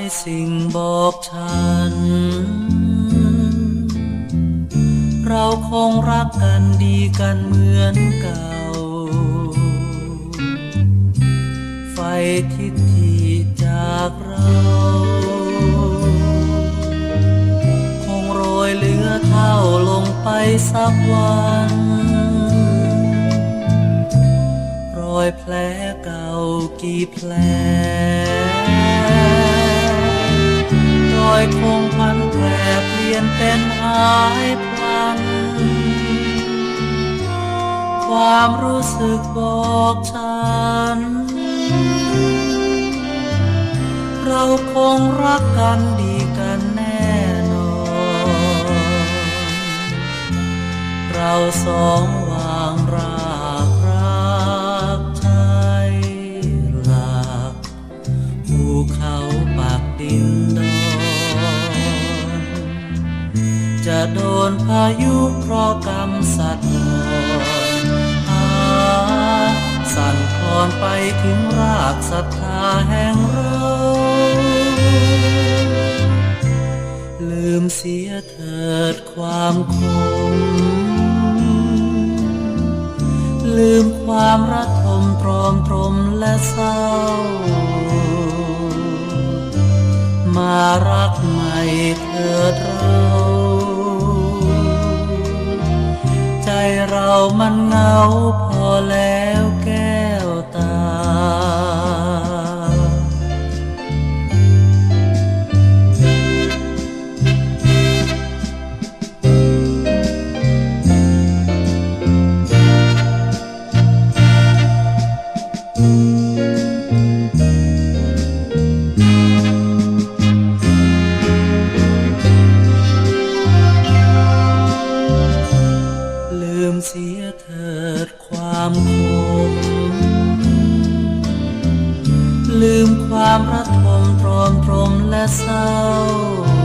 ายสิ่งบอกฉัน เราคงรักกันดีกันเหมือนเก่า ไฟทิศที่จากเรา คงโรยเหลือเท่าลงไปสักวันรอยแผลเก่ากี่แผลายพลัน ความรู้สึกบอกฉัน เราคงรักกันดีกันแน่นอน เราสองวาง โดนพายุเพราะกรรมสัตว์นอนหาสั่นคลอนไปถึงรากศรัทธาแห่งเราลืมเสียเถิดความคมลืมความรักทมตรอมตรมและเศร้า มารักใหม่เถิดเรา เรามันเหงาพอแล้ว เสียเถิดความคมลืมความระทมตรอมตรมและเศร้ามา